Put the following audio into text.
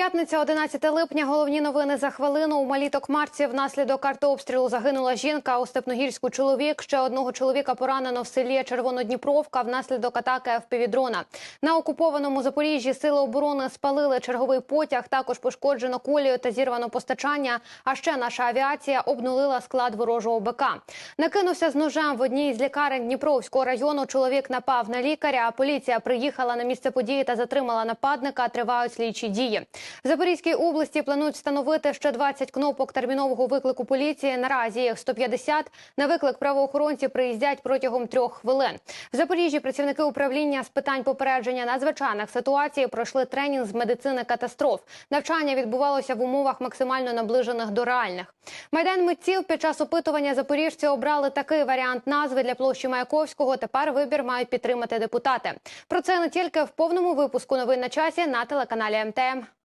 П'ятниця, 11 липня. Головні новини за хвилину. У малій Токмарці внаслідок артобстрілу загинула жінка. У Степногірську чоловік. Ще одного чоловіка поранено в селі Червонодніпровка внаслідок атаки ФПВ-дрона. На окупованому Запоріжжі сили оборони спалили черговий потяг. Також пошкоджено колію та зірвано постачання. А ще наша авіація обнулила склад ворожого БК. Накинувся з ножем в одній з лікарень Дніпровського району. Чоловік напав на лікаря. а Поліція приїхала на місце події та затримала нападника. Тривають слідчі дії. В Запорізькій області планують встановити ще 20 кнопок термінового виклику поліції. Наразі їх 150. На виклик правоохоронці приїздять протягом трьох хвилин. В Запоріжжі працівники управління з питань попередження надзвичайних ситуацій пройшли тренінг з медицини катастроф. Навчання відбувалося в умовах максимально наближених до реальних. Майдан митців під час опитування запоріжці обрали такий варіант назви для площі Маяковського. Тепер вибір мають підтримати депутати. Про це не тільки в повному випуску новин на часі на телеканалі МТМ.